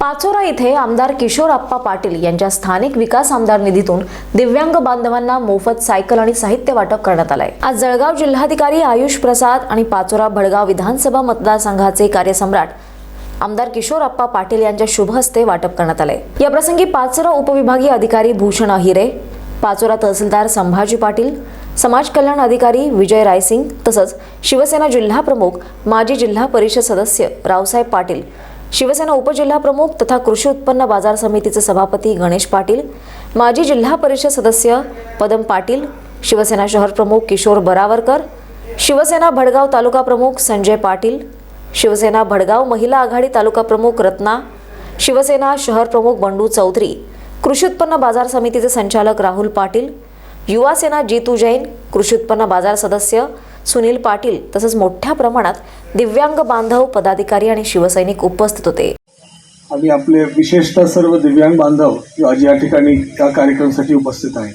पाचोरा इथे आमदार किशोर आप्पा पाटील यांच्या स्थानिक विकास आमदार निधीतून दिव्यांग बांधवांना मोफत सायकल आणि साहित्य वाटप करण्यात आलंय. आज जळगाव जिल्हाधिकारी आयुष प्रसाद आणि पाचोरा भडगाव विधानसभा मतदारसंघाचे कार्यसम्राट आमदार किशोर आप्पा पाटील यांच्या शुभ हस्ते वाटप करण्यात आले या प्रसंगी पाचोरा उपविभागीय अधिकारी भूषण अहिरे पाचोरा तहसीलदार संभाजी पाटील समाज कल्याण अधिकारी विजय रायसिंग तसंच शिवसेना जिल्हा प्रमुख माजी जिल्हा परिषद सदस्य रावसाहेब पाटील शिवसेना उपजिल्हा प्रमुख तथा कृषी उत्पन्न बाजार समितीचे सभापती गणेश पाटील माजी जिल्हा परिषद सदस्य पदम पाटील शिवसेना शहर प्रमुख किशोर बरावरकर शिवसेना भडगाव तालुका प्रमुख संजय पाटील शिवसेना भडगाव महिला आघाडी तालुका प्रमुख रत्ना शिवसेना शहर प्रमुख बंडू चौधरी कृषी उत्पन्न बाजार समितीचे संचालक राहुल पाटील युवा सेना जीतू जैन कृषी उत्पन्न बाजार सदस्य सुनील पाटील तसंच मोठ्या प्रमाणात दिव्यांग बांधव पदाधिकारी आणि शिवसैनिक उपस्थित होते. आणि आपले विशेषतः सर्व दिव्यांग बांधव आज या ठिकाणी या कार्यक्रमासाठी उपस्थित आहेत.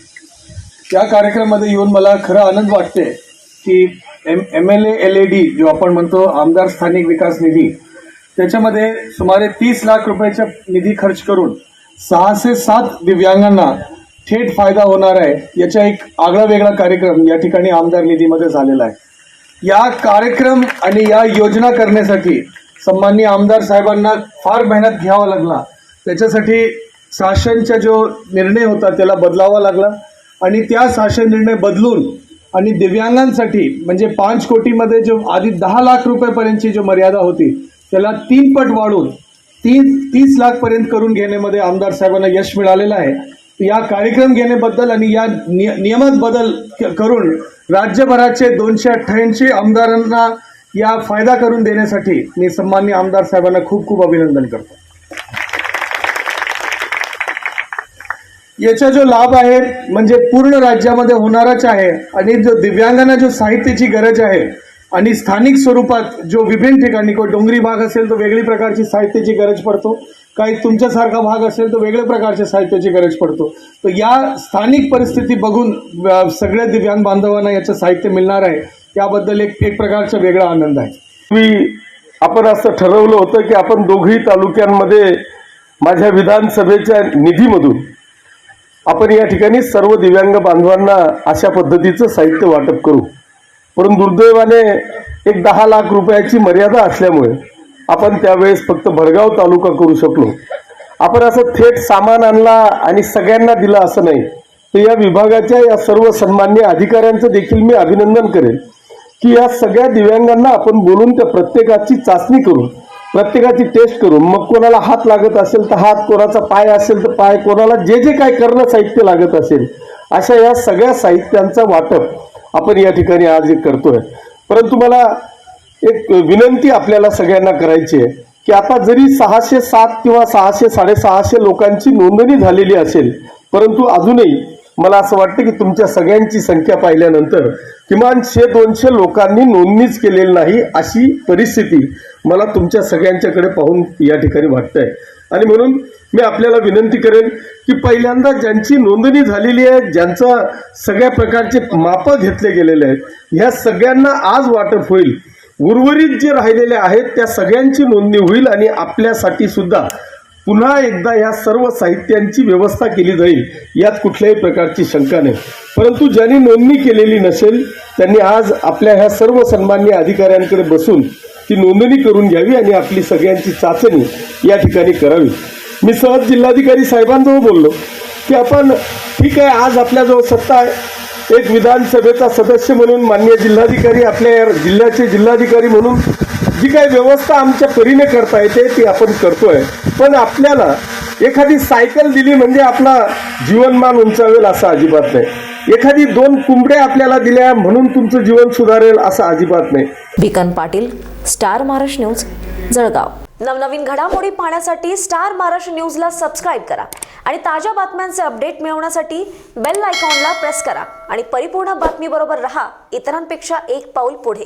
या कार्यक्रमामध्ये येऊन मला खरा आनंद वाटते की M M L L A D जो आपण म्हणतो आमदार स्थानिक विकास निधी त्याच्यामध्ये सुमारे तीस लाख रुपयाचा निधी खर्च करून सहाशे सात दिव्यांगांना थेट फायदा होणार आहे याचा एक आगळा वेगळा कार्यक्रम या ठिकाणी आमदार निधीमध्ये झालेला आहे. या कार्यक्रम आणि या योजना करण्यासाठी सन्माननीय आमदार साहेबांना फार मेहनत घ्यावा लागला. त्याच्यासाठी शासनचा जो निर्णय होता त्याला बदलावा लागला आणि त्या शासन निर्णय बदलून आणि दिव्यांगांसाठी म्हणजे पाच कोटीमध्ये जो आधी दहा लाख रुपयापर्यंतची जो मर्यादा होती त्याला तीन पट वाढून तीन तीस लाखपर्यंत करून घेण्यामध्ये आमदार साहेबांना यश मिळालेलं आहे. या कार्यक्रम घेण्याबद्दल आणि या निय- नियमात बदल करून राज्यभराचे दोनशे अठ्ठ्याऐंशी आमदारांना या फायदा करून देण्यासाठी मी सन्मान्य आमदार साहेबांना खूप खूप अभिनंदन करतो. याचा जो लाभ आहे म्हणजे पूर्ण राज्यामध्ये होणारच आहे आणि जो दिव्यांगांना जो साहित्याची गरज आहे आणि स्थानिक स्वरूपात जो विभिन्न ठिकाणी किंवा डोंगरी भाग असेल तर वेगळी प्रकारची साहित्याची गरज पडतो. काही तुमच्यासारखा भाग असेल तर वेगळ्या प्रकारच्या साहित्याची गरज पडतो. तर या स्थानिक परिस्थिती बघून सगळ्या दिव्यांग बांधवांना याचं साहित्य मिळणार आहे. याबद्दल एक एक प्रकारचा वेगळा आनंद आहे. मी आपण असं ठरवलं होतं की आपण दोघही तालुक्यांमध्ये माझ्या विधानसभेच्या निधीमधून आपण या ठिकाणी सर्व दिव्यांग बांधवांना अशा पद्धतीचं साहित्य वाटप करू. परंतु दुर्दैवाने एक दहा लाख रुपयाची मर्यादा असल्यामुळे आपण त्यावेळेस फक्त भडगाव तालुका करू शकलो. आपण असं थेट सामान आणला आणि सगळ्यांना दिलं असं नाही. तर या विभागाच्या या सर्व सन्मान्य अधिकाऱ्यांचं देखील मी अभिनंदन करेन की या सगळ्या दिव्यांगांना आपण बोलून त्या प्रत्येकाची चाचणी करून प्रत्येकाची टेस्ट करून मग कोणाला हात लागत असेल तर हात कोणाचा पाय असेल तर पाय कोणाला जे जे काय करणं साहित्य लागत असेल अशा या सगळ्या साहित्यांचा वाटप आपण या ठिकाणी आज एक करतोय. परंतु मला एक विनंती आपल्याला सगळ्यांना करायची आहे की आता जरी सहाशे सात किंवा सहाशे साडेसहाशे लोकांची नोंदणी झालेली असेल परंतु अजूनही मला असं वाटतं की तुमच्या सगळ्यांची संख्या पाहिल्यानंतर किमान शे दोनशे लोकांनी नोंदणीच केलेली नाही अशी परिस्थिती मला तुमच्या सगळ्यांच्याकडे पाहून या ठिकाणी वाटतंय. आणि म्हणून मी आपल्याला विनंती करेन की पहिल्यांदा ज्यांची नोंदणी झालेली आहे ज्यांचा सगळ्या प्रकारचे मापं घेतले गेलेले आहेत ह्या सगळ्यांना आज वाटप होईल. उर्वरित जे राहिलेले आहेत त्या सगळ्यांची नोंदणी होईल आणि आपल्यासाठी सुद्धा पुन्हा एकदा या सर्व साहित्यांची व्यवस्था केली जाईल यात कुठल्याही प्रकारची शंका नाही. परंतु ज्यांनी नोंदणी केलेली नसेल त्यांनी आज आपल्या ह्या सर्व सन्मान्य अधिकाऱ्यांकडे बसून ती नोंदणी करून घ्यावी आणि आपली सगळ्यांची चाचणी या ठिकाणी करावी. मी सहज जिल्हाधिकारी साहेबांजवळ बोललो की आपण ठीक आहे आज आपल्याजवळ सत्ता आहे. एक विधानसभेचा सदस्य म्हणून मान्य जिल्हाधिकारी आपल्या जिल्ह्याचे जिल्हाधिकारी म्हणून जी काही व्यवस्था आमच्या परीने करता येते ती आपण करतोय. पण आपल्याला एखादी सायकल दिली म्हणजे आपला जीवनमान उंचावेल असं अजिबात नाही. एखादी दोन कुंबड्या आपल्याला दिल्या म्हणून तुमचं जीवन सुधारेल असं अजिबात नाही. Bikan Patil star Maharashtra news Jalgaon. नवनवीन घडामोडी पाहण्यासाठी स्टार महाराष्ट्र न्यूजला सबस्क्राईब करा आणि ताज्या बातम्यांचे अपडेट मिळवण्यासाठी बेल आयकॉनला प्रेस करा आणि परिपूर्ण बातमीबरोबर रहा इतरांपेक्षा एक पाऊल पुढे.